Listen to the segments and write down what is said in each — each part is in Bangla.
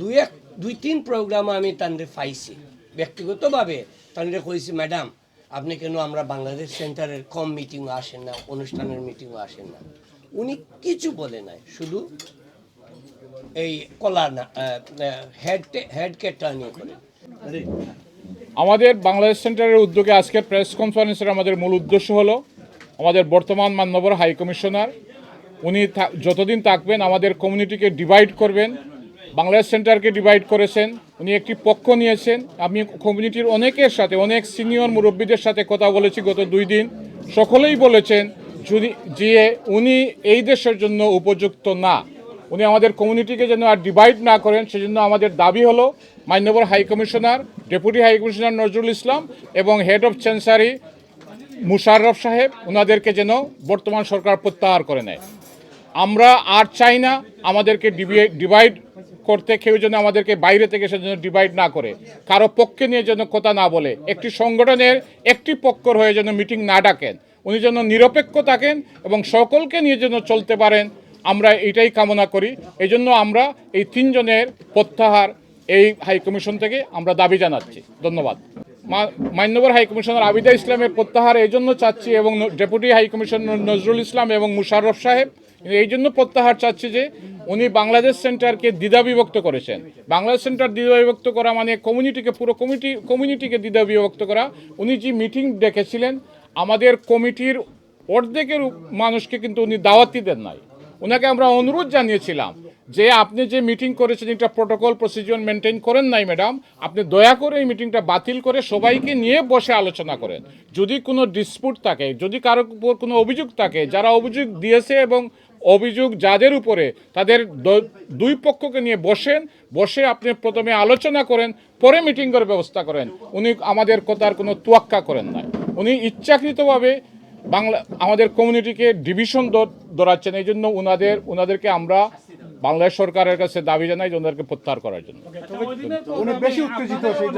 দুই এক, দুই তিন প্রোগ্রাম আমি তানরে পাইছি। ব্যক্তিগতভাবে তানরে কইছি, ম্যাডাম, আপনি কেন আমরা বাংলাদেশ সেন্টারের কম মিটিংও আসেন না, অনুষ্ঠানের মিটিংও আসেন না? উনি কিছু বলে নাই, শুধু এই কলা না হেড হেডকে টার্নিং করে। আমাদের বাংলাদেশ সেন্টারের উদ্যোগে আজকের প্রেস কনফারেন্সের আমাদের মূল উদ্দেশ্য হলো, আমাদের বর্তমান মান্যবর হাই কমিশনার উনি যতদিন থাকবেন আমাদের কমিউনিটিকে ডিভাইড করবেন বাংলাদেশ সেন্টারকে ডিভাইড করেছেন। উনি একটি পক্ষ নিয়েছেন। আমি কমিউনিটির অনেকের সাথে, অনেক সিনিয়র মুরব্বীদের সাথে কথা বলেছি গত দুই দিন। সকলেই বলেছেন যদি যে উনি এই দেশের জন্য উপযুক্ত না, উনি আমাদের কমিউনিটিকে যেন আর ডিভাইড না করেন, সেজন্য আমাদের দাবি হলো মান্যবর high commissioner deputy high commissioner Nazrul Islam এবং হেড অফ চেন্সারি মুশাররফ সাহেব ওনাদেরকে যেন বর্তমান সরকার প্রত্যাহার করে নেয়। আমরা আর চাই না আমাদেরকে ডিভাইড করতে কেউ যেন আমাদেরকে বাইরে থেকে সে যেন ডিভাইড না করে, কারও পক্ষে নিয়ে যেন কথা না বলে, একটি সংগঠনের একটি পক্ষর হয়ে যেন মিটিং না ডাকেন, উনি যেন নিরপেক্ষ থাকেন এবং সকলকে নিয়ে যেন চলতে পারেন, আমরা এটাই কামনা করি। এই জন্য আমরা এই তিনজনের প্রত্যাহার এই হাইকমিশন থেকে আমরা দাবি জানাচ্ছি। ধন্যবাদ। মান্যবর হাই কমিশনার আবিদা ইসলামের প্রত্যাহার এই জন্য চাচ্ছি এবং deputy high commissioner Nazrul Islam এবং মুশাররফ সাহেব এই জন্য প্রত্যাহার চাচ্ছি যে উনি বাংলাদেশ সেন্টারকে দ্বিধা বিভক্ত করেছেন। বাংলাদেশ সেন্টার দ্বিধা বিভক্ত করা মানে কমিউনিটিকে পুরো কমিটি কমিউনিটিকে দ্বিধা বিভক্ত করা। উনি যে মিটিং ডেকেছিলেন আমাদের কমিটির অর্ধেকের মানুষকে কিন্তু উনি দাওয়াতি দেন নাই। ওনাকে আমরা অনুরোধ জানিয়েছিলাম যে আপনি যে মিটিং করেছেন, এটা প্রোটোকল প্রসিজিওর মেনটেন করেন নাই ম্যাডাম আপনি দয়া করে এই মিটিংটা বাতিল করে সবাইকে নিয়ে বসে আলোচনা করেন। যদি কোনো ডিসপুট থাকে, যদি কারোর উপর কোনো অভিযোগ থাকে, যারা অভিযোগ দিয়েছে এবং অভিযোগ যাদের উপরে তাদের দুই পক্ষকে নিয়ে বসেন বসে আপনি প্রথমে আলোচনা করেন পরে মিটিং করে ব্যবস্থা করেন। উনি আমাদের কথার কোনো তোয়াক্কা করেন নাই। উনি ইচ্ছাকৃতভাবে বাংলা আমাদের কমিউনিটিকে ডিভিশন দৌড়াচ্ছেন এই জন্য ওনাদের ওনাদেরকে আমরা বাংলাদেশ সরকারের কাছে দাবি জানাই যে ওনাদেরকে প্রত্যাহার করার জন্য। বেশি উত্তেজিত সেই।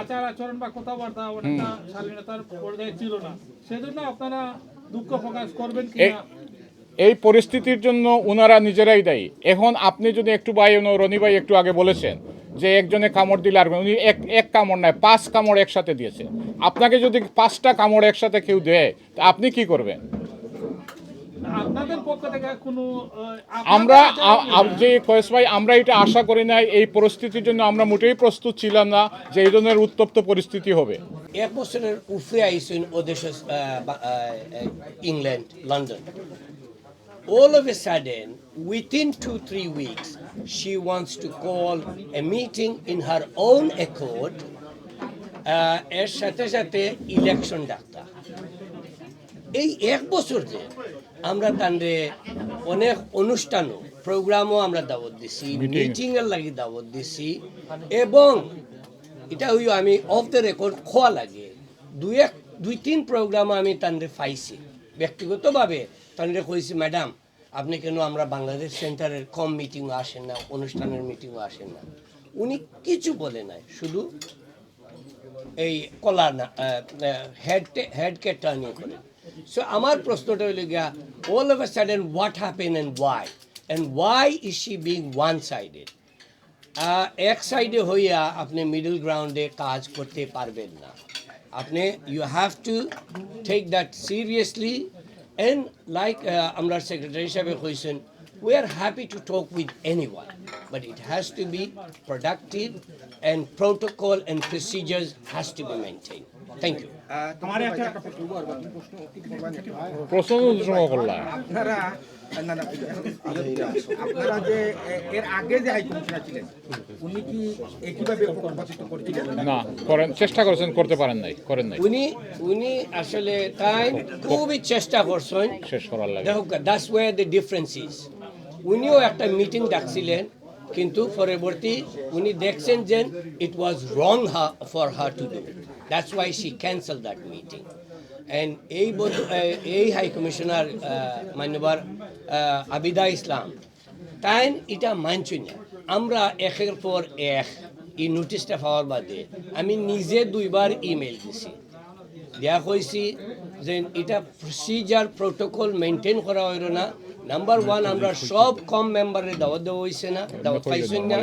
আচার আচরণ বা কথাবার্তা অনেকটা শালীনতার পর্যায়ে ছিল না। সেজন্য আপনারা দুঃখ প্রকাশ করবেন কিনা? এই পরিস্থিতির জন্য ওনারা নিজেরাই দায়ী। এখন আপনি যদি একটু ভাই উনি- রনি ভাই একটু আগে বলেছেন যে একজনে কামড় দিলে আর উনি এক এক কামড় নয় পাঁচ কামড় একসাথে দিয়েছে। আপনাকে যদি পাঁচটা কামড় একসাথে কেউ দেয় তা আপনি কি করবেন? আপনাদের পক্ষ থেকে কোনো আহ, আপনাদের আমরা যে কয়েস ভাই আমরা এটা আশা করি না এই পরিস্থিতির জন্য আমরা মোটেই প্রস্তুত ছিলাম না যে এই ধরনের উত্তপ্ত পরিস্থিতি হবে। এক বছরের উফরে আইসেন ও দেশ England London. All of a sudden, within two, three weeks, she wants to call a meeting in her own accord, uh, এর সাথে সাথে ইলেকশন ডাক্তার। এই এক বছর যে আমরা তান্ডে অনেক অনুষ্ঠানও প্রোগ্রামও আমরা দাওয়াত দিছি মিটিং এর লাগি দাওয়াত দিছি এবং এটা হইও আমি অফ দ্য রেকর্ড খোয়া লাগে। দুই এক দুই তিন প্রোগ্রাম আমি তান্ডে পাইছি। ব্যক্তিগতভাবে তান্ডে কইছি ম্যাডাম আপনি কেন আমরা বাংলাদেশ সেন্টারের কম মিটিংও আসেন না, অনুষ্ঠানের মিটিংও আসেন না? উনি কিছু বলে নাই, শুধু এই কলা না হেড হেডকে টার্নিং করে। সো আমার প্রশ্নটা হইল গিয়া all of a sudden what happen and why and why is she being one sided এক সাইডে হইয়া আপনি মিডল গ্রাউন্ডে কাজ করতে পারবেন না। আপনি you have to take that seriously and like আমরা সেক্রেটারি হিসাবে কইছেন we are happy to talk with anyone, but it has to be productive and protocol and procedures has to be maintained. Thank you. আমার একটা প্রশ্ন করব, আপনি প্রশ্ন কি করবেন? প্রশ্ন উৎসব করলাম আপনারা না না আপনারা যে এর আগে যে হাই কমিশনার ছিলেন উনি কি একইভাবে পক্ষপাতিত্ব করেছিলেন? না করেন চেষ্টা করেছেন করতে পারেন নাই করেন নাই। উনি উনি আসলে তাই খুবই চেষ্টা করছেন। শেষ করার লাগে। দেখো that's where the difference is উনিও একটা মিটিং ডাকছিলেন কিন্তু পরবর্তী উনি দেখছেন যে it was wrong for her to do that's why she cancel that meeting and এই এই হাই কমিশনার মান্যবর আবিদা ইসলাম, তাই এটা মানছি না। আমরা একের পর এক এই নোটিশটা পাওয়ার বাদে আমি নিজে দুইবার ইমেল দিছি। দেয়া কইছি যে এটা প্রসিজার প্রোটোকল মেনটেন করা হইল না। নাম্বার ওয়ান আমরা সব কম মেম্বারের দাওয়াত দেওয়া হয়েছে না, দাওয়াত পাইছেন না।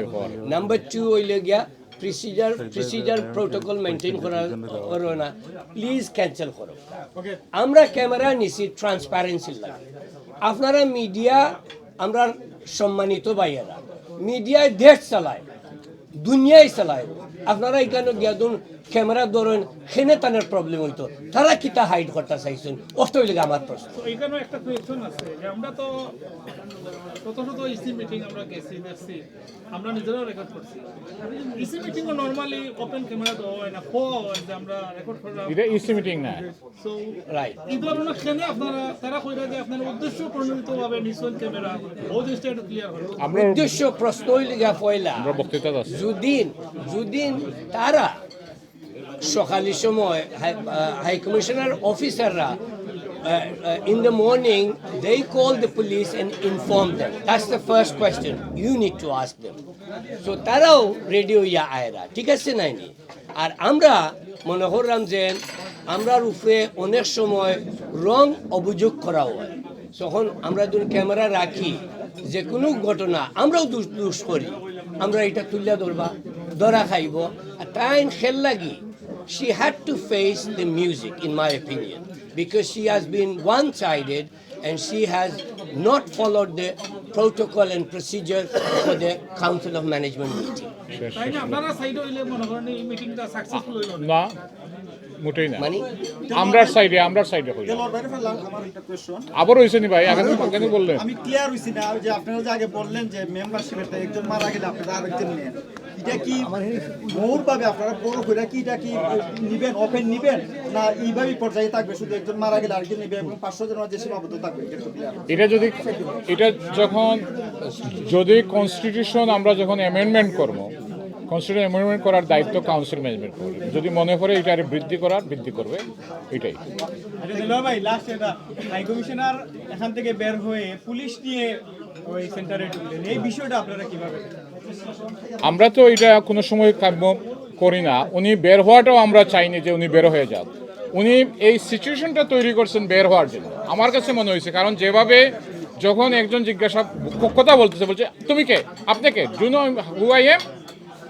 নাম্বার টু হইলে গিয়া প্রসিজার প্রসিজার প্রোটোকল মেনটেন করা করো না প্লিজ ক্যান্সেল করো আমরা ক্যামেরা নিছি ট্রান্সপারেন্সির লাগে আপনারা মিডিয়া আমরা সম্মানিত ভাইয়েরা মিডিয়ায় দেশ চালায় দুনিয়ায় চালায় আপনারা এখানে গিয়া ক্যামেরা ধরেন সেনে তানের প্রবলেম হইতো। তারা কিতা হাইড করতে চাইছেন? অত হইলে আমার প্রশ্ন। তো এখানেও একটা কোয়েশন আছে যে আমরা তো শত ইসি মিটিং আমরা গেছি দেখছি। আমরা নিজেরাও রেকর্ড করছি। ইসি মিটিংও নর্মালি ওপেন ক্যামেরা দেওয়া হয় না। হয় যে আমরা রেকর্ড করলাম এটা ইসি মিটিং না। সো রাইট এই ধরনের খেলে আপনারা তারা কইরা যে আপনার উদ্দেশ্য ক্যামেরা ও জিনিসটা একটু ক্লিয়ার আমরা উদ্দেশ্য প্রশ্ন হইলে গিয়া পয়লা আমরা বক্তৃতা আছে যদিন যদিন তারা সকালের সময় হাই কমিশনার অফিসাররা in the morning they call the police and inform them that's the first question you need to ask them so তারাও রেডিও ইয়া আয়রা, ঠিক আছে নাইনি আর আমরা মনে করলাম যে আমরার উপরে অনেক সময় রং অভিযোগ করা হয়। তখন আমরা যখন ক্যামেরা রাখি, যে কোনো ঘটনা, আমরাও দোষ করি। আমরা এটা তুলিয়া ধরবা, ধরা খাইব। আর তাই খেল লাগি। She had to face the music in my opinion because she has been one-sided and she has not followed the protocol and procedure for the council of management meeting. না? আপনারা সাইডে হইলে করেন এই মিটিংটা সাকসেসফুল হইল না? না মোটেই না। মানে? আমরার সাইডে আমরার সাইডে হইল। দেলোয়ার বাইরে ফেললাম আমার একটা কোয়েশ্চন আবার হয়েছে নি ভাই? আগে কেন বললেন? আমি ক্লিয়ার হইছি না ওই যে আপনারা যে আগে বললেন যে মেম্বারশিপের একজন মারা গেলে আপনারা আরেকজন নেন। এটা কি মূলভাবে আপনারা বড় করে কি এটা কি নিবেন ওপেন নিবেন? না এইভাবেই পর্যায়ে থাকবে শুধু একজন মারা গেলে আরেকজন নিবে এবং পাঁচশো জন যে সীমাবদ্ধ থাকবে এটা যদি এটা যখন যদি কনস্টিটিউশন আমরা যখন অ্যামেন্ডমেন্ট করব কনস্টিটিউশন অ্যামেন্ডমেন্ট করার দায়িত্ব কাউন্সিল ম্যানেজমেন্ট করবে। যদি মনে করে এটা আরে বৃদ্ধি করার বৃদ্ধি করবে এটাই। আচ্ছা ভাই লাস্ট এটা হাই কমিশনার এখান থেকে বের হয়ে পুলিশ নিয়ে ওই সেন্টারে ঢুকলেন। এই বিষয়টা আপনারা কীভাবে? আমরা তো এটা কোনো সময় কাম্য করি না। উনি বের হওয়াটাও আমরা চাইনি যে উনি বের হয়ে যান উনি এই সিচুয়েশনটা তৈরি করছেন বের হওয়ার জন্য। আমার কাছে মনে হয়েছে, কারণ যেভাবে যখন একজন জিজ্ঞাসা কথা বলতেছে, বলছে, তুমি কে? আপনাকে কে? Do know who I am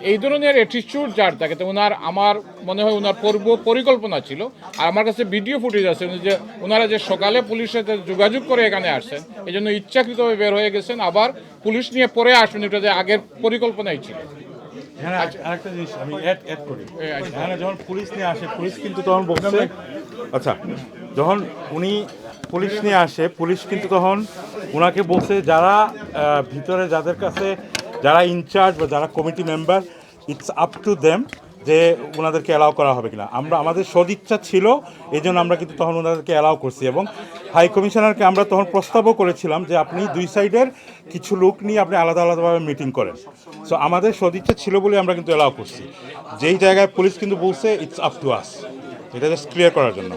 এই ধরনের অ্যাটিচিউড যার থাকে তো ওনার আমার মনে হয় ওনার পূর্ব পরিকল্পনা ছিল। আর আমার কাছে ভিডিও ফুটেজ আছে যে ওনারা যে সকালে পুলিশের সাথে যোগাযোগ করে এখানে আসছেন এই জন্য ইচ্ছাকৃতভাবে বের হয়ে গেছেন। আবার পুলিশ নিয়ে পরে আসবেন এটা যে আগের পরিকল্পনাই ছিল। আরেকটা জিনিস আমি অ্যাড অ্যাড করি। এখানে যখন পুলিশ নিয়ে আসে পুলিশ কিন্তু তখন বলছে আচ্ছা যখন উনি পুলিশ নিয়ে আসে পুলিশ কিন্তু তখন ওনাকে বলছে যারা ভিতরে যাদের কাছে যারা ইনচার্জ বা যারা committee member it's up to them যে ওনাদেরকে অ্যালাউ করা হবে কিনা। আমরা, আমাদের সদিচ্ছা ছিল এই জন্য আমরা কিন্তু তখন ওনাদেরকে অ্যালাউ করছি এবং হাই কমিশনারকে আমরা তখন প্রস্তাবও করেছিলাম যে আপনি দুই সাইডের কিছু লোক নিয়ে আপনি আলাদা আলাদাভাবে মিটিং করেন। সো আমাদের সদিচ্ছা ছিল বলে আমরা কিন্তু অ্যালাউ করছি। যেই জায়গায় পুলিশ কিন্তু বলছে ইটস আপ টু আস এটা জাস্ট ক্লিয়ার করার জন্য।